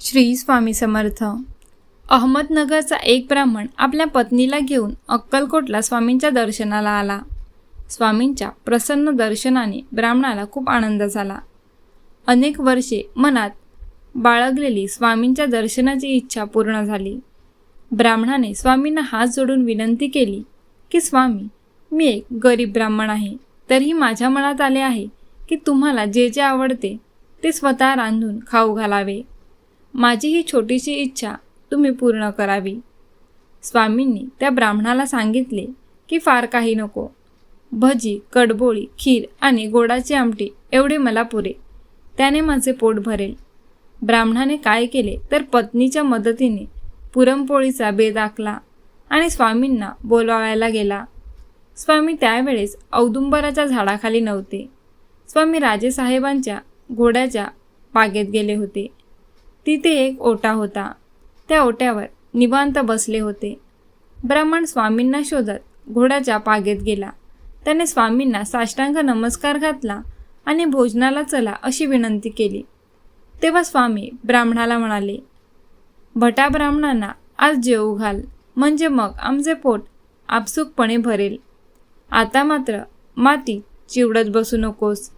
श्री स्वामी समर्थ. अहमदनगरचा एक ब्राह्मण आपल्या पत्नीला घेऊन अक्कलकोटला स्वामींच्या दर्शनाला आला. स्वामींच्या प्रसन्न दर्शनाने ब्राह्मणाला खूप आनंद झाला. अनेक वर्षे मनात बाळगलेली स्वामींच्या दर्शनाची इच्छा पूर्ण झाली. ब्राह्मणाने स्वामींना हात जोडून विनंती केली की स्वामी मी एक गरीब ब्राह्मण आहे. तरीही माझ्या मनात आले आहे की तुम्हाला जे जे आवडते ते स्वतः रांधून खाऊ घालावे. माझी ही छोटीशी इच्छा तुम्ही पूर्ण करावी. स्वामींनी त्या ब्राह्मणाला सांगितले की फार काही नको. भजी कडबोळी खीर आणि गोडाची आमटी एवढे मला पुरे. त्याने माझे पोट भरेल. ब्राह्मणाने काय केले तर पत्नीच्या मदतीने पुरणपोळीचा बेद आखला आणि स्वामींना बोलवायला गेला. स्वामी त्यावेळेस औदुंबराच्या झाडाखाली नव्हते. स्वामी राजेसाहेबांच्या घोड्याच्या बागेत गेले होते. तिथे एक ओटा होता. त्या ओट्यावर निवांत बसले होते. ब्राह्मण स्वामींना शोधत घोड्याच्या पागेत गेला. त्याने स्वामींना साष्टांग नमस्कार घातला आणि भोजनाला चला अशी विनंती केली. तेव्हा स्वामी ब्राह्मणाला म्हणाले भटा ब्राह्मणांना आज जेवू घाल. म्हणजे मग आमचे पोट आपसुकपणे भरेल. आता मात्र माती चिवडत बसू नकोस.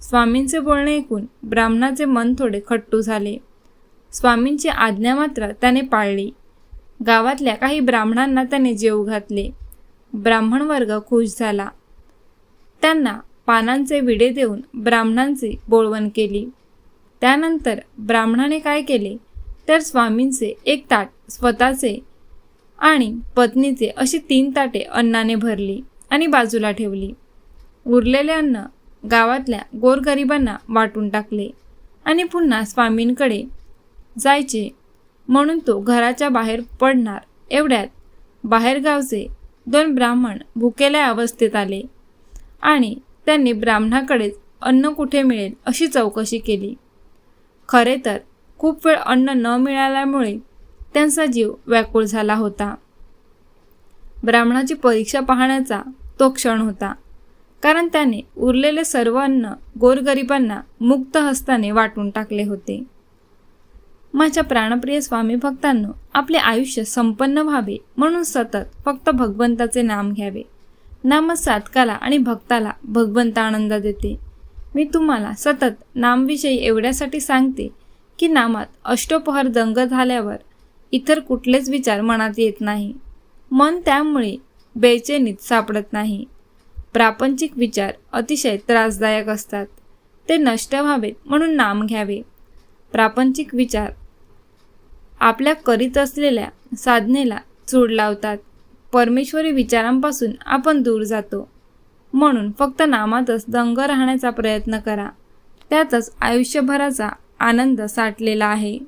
स्वामींचे बोलणे ऐकून ब्राह्मणाचे मन थोडे खट्टू झाले. स्वामींची आज्ञा मात्र त्याने पाळली. गावातल्या काही ब्राह्मणांना त्याने जेव घातले. ब्राह्मण वर्ग खुश झाला. त्यांना पानांचे विडे देऊन ब्राह्मणांची बोळवण केली. त्यानंतर ब्राह्मणाने काय केले? तर स्वामींचे एक ताट स्वतःचे आणि पत्नीचे अशी तीन ताटे अन्नाने भरली आणि बाजूला ठेवली. उरलेले अन्न गावातल्या गोरगरिबांना वाटून टाकले आणि पुन्हा स्वामींकडे जायचे. म्हणून तो घराच्या बाहेर पडणार. एवढ्यात बाहेरगावचे दोन ब्राह्मण भुकेल्या अवस्थेत आले आणि त्यांनी ब्राह्मणाकडेच अन्न कुठे मिळेल अशी चौकशी केली. खरे तर खूप वेळ अन्न न मिळाल्यामुळे त्यांचा जीव व्याकुळ झाला होता. ब्राह्मणाची परीक्षा पाहण्याचा तो क्षण होता कारण त्याने उरलेले सर्व अन्न गोरगरिबांना मुक्त हस्ताने वाटून टाकले होते. माझ्या प्राणप्रिय स्वामी भक्तांनो आपले आयुष्य संपन्न व्हावे म्हणून सतत फक्त भगवंताचे नाम घ्यावे. नामच साधकाला आणि भक्ताला भगवंत आनंद देते. मी तुम्हाला सतत नामविषयी एवढ्यासाठी सांगते की नामात अष्टोपहर दंग झाल्यावर इतर कुठलेच विचार मनात येत नाही. मन त्यामुळे बेचैनीत सापडत नाही. प्रापंचिक विचार अतिशय त्रासदायक असतात. ते नष्ट व्हावेत म्हणून नाम घ्यावे. प्रापंचिक विचार आपल्या करीत असलेल्या साधनेला चूड लावतात. परमेश्वरी विचारांपासून आपण दूर जातो. म्हणून फक्त नामातच दंग राहण्याचा प्रयत्न करा. त्यातच आयुष्यभराचा आनंद साठलेला आहे.